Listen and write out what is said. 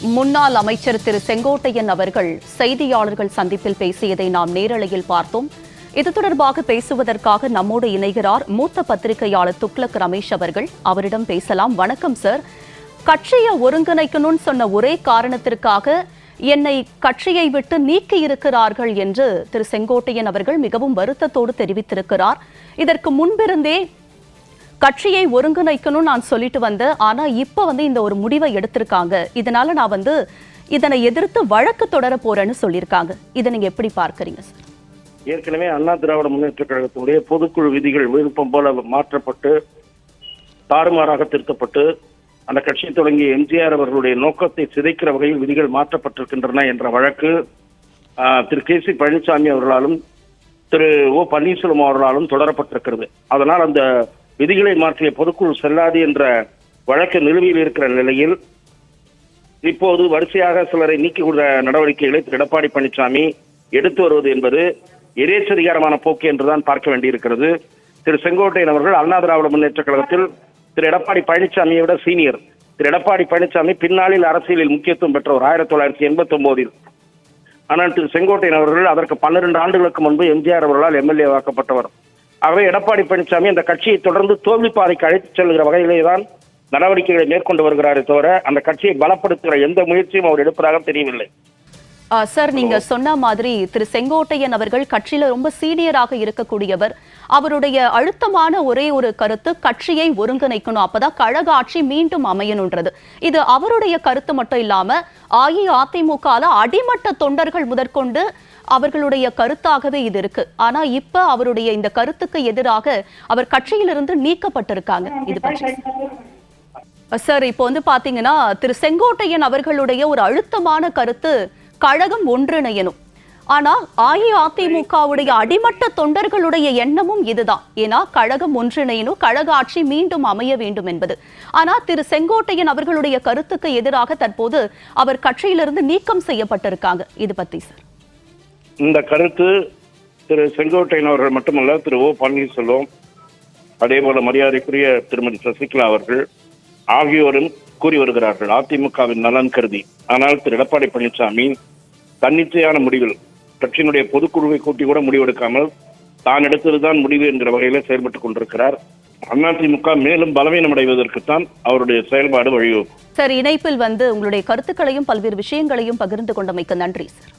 முன்னாள் அமைச்சர் திரு செங்கோட்டையன் அவர்கள் செய்தியாளர்கள் சந்திப்பில் பேசியதை நாம் நேரலையில் பார்த்தோம். இது தொடர்பாக பேசுவதற்காக நம்மோடு இணைகிறார் மூத்த பத்திரிகையாளர் துக்ளக் ரமேஷ் அவர்கள். அவரிடம் பேசலாம். வணக்கம் சார். கட்சியை ஒருங்கிணைக்கணும்னு சொன்ன ஒரே காரணத்திற்காக என்னை கட்சியை விட்டு நீக்கி இருக்கிறார்கள் என்று திரு செங்கோட்டையன் அவர்கள் மிகவும் வருத்தத்தோடு தெரிவித்திருக்கிறார். இதற்கு முன்பிருந்தே கட்சியை ஒருங்கிணைக்கணும் நான் சொல்லிட்டு வந்தேன். ஆனா இப்ப வந்து இந்த ஒரு முடிவை எடுத்திருக்காங்க. இதனால நான் வந்து இதனை எதிர்த்து வழக்கு தொடர போறேன்னு சொல்லியிருக்காங்க. இதை நீங்க எப்படி பார்க்கறீங்க சார்? ஏற்கனவே அண்ணா திராவிட முன்னேற்ற கழகத்தினுடைய பொதுக்குழு விதிகள் விருப்பம் போல மாற்றப்பட்டு தாறுமாறாக திருத்தப்பட்டு அந்த கட்சி தொடங்கிய எம்ஜிஆர் அவர்களுடைய நோக்கத்தை சிதைக்கிற வகையில் விதிகள் மாற்றப்பட்டிருக்கின்றன என்ற வழக்கு திரு கே சி பழனிசாமி அவர்களாலும் திரு ஓ பன்னீர்செல்வம் அவர்களாலும் தொடரப்பட்டிருக்கிறது. அதனால் அந்த விதிகளை மாற்றிய பொதுக்குழு செல்லாது என்ற வழக்கு நிலுவையில் இருக்கிற நிலையில் இப்போது வரிசையாக சிலரை நீக்கியுள்ள நடவடிக்கைகளை திரு எடப்பாடி பழனிசாமி எடுத்து வருவது என்பது எதேச்சதிகாரமான போக்கு என்றுதான் பார்க்க வேண்டியிருக்கிறது. திரு செங்கோட்டையன் அவர்கள் அண்ணா திராவிட முன்னேற்ற கழகத்தில் திரு எடப்பாடி பழனிசாமியை விட சீனியர். திரு எடப்பாடி பழனிசாமி பின்னாளில் அரசியலில் முக்கியத்துவம் பெற்றவர் ஆயிரத்தி தொள்ளாயிரத்தி எண்பத்தி ஒன்பதில் ஆனால் திரு செங்கோட்டையன் அவர்கள் அதற்கு பன்னிரண்டு ஆண்டுகளுக்கு முன்பு எம்ஜிஆர் அவர்களால் எம்எல்ஏ ஆக்கப்பட்டவர் ஆகவே எடப்பாடி பழனிசாமி அந்த கட்சியை தொடர்ந்து தோல்வி பாதைக்கு அழைத்துச் செல்கிற வகையிலே தான் நடவடிக்கைகளை மேற்கொண்டு வருகிறாரே தவிர அந்த கட்சியை பலப்படுத்துகிற எந்த முயற்சியும் அவர் எடுப்பதாக தெரியவில்லை. சார் நீங்க சொன்ன மாதிரி திரு செங்கோட்டையன் அவர்கள் கட்சியில ரொம்ப சீனியராக இருக்கக்கூடியவர். அவருடைய அழுத்தமான ஒரே ஒரு கருத்து கட்சியை ஒருங்கிணைக்கணும். அப்பதான் கழக ஆட்சி மீண்டும் அமையணுன்றது. இது அவருடைய கருத்து மட்டும் இல்லாம அஇஅதிமுகல அடிமட்ட தொண்டர்கள் முதற்கொண்டு அவர்களுடைய கருத்தாகவே இது இருக்கு. ஆனா இப்ப அவருடைய இந்த கருத்துக்கு எதிராக அவர் கட்சியிலிருந்து நீக்கப்பட்டிருக்காங்க. இது பற்றி சார் இப்போ வந்து பாத்தீங்கன்னா திரு செங்கோட்டையன் அவர்களுடைய ஒரு அழுத்தமான கருத்து கழகம் ஒன்றிணையணும். ஆனா அஇஅதிமுகவுடைய அடிமட்ட தொண்டர்களுடைய எண்ணமும் இதுதான். ஏன்னா கழகம் ஒன்றிணையணும் கழக ஆட்சி மீண்டும் அமைய வேண்டும் என்பது. ஆனா திரு செங்கோட்டையன் அவர்களுடைய கருத்துக்கு எதிராக தற்போது அவர் கட்சியிலிருந்து நீக்கம் செய்யப்பட்டிருக்காங்க. இது பத்தி சார் இந்த கருத்து திரு செங்கோட்டையன் அவர்கள் மட்டுமல்ல திரு ஓ பன்னீர்செல்வம் அதே போல மரியாதைக்குரிய திருமதி சசிகலா அவர்கள் ஆகியோரும் கூறி வருகிறார்கள். அதிமுகவின் நலன் கருதி. ஆனால் திரு எடப்பாடி பழனிசாமி தன்னிச்சையான முடிவில் கட்சியினுடைய பொதுக்குழுவை கூட்டி கூட முடிவெடுக்காமல் தான் எடுத்ததுதான் முடிவு என்கிற வகையில செயல்பட்டுக் கொண்டிருக்கிறார். அதிமுக மேலும் பலவீனம் அடைவதற்குத்தான் அவருடைய செயல்பாடு வழிவகுக்கும். சார் இணைப்பில் வந்து உங்களுடைய கருத்துக்களையும் பல்வேறு விஷயங்களையும் பகிர்ந்து கொண்டமைக்கு நன்றி சார்.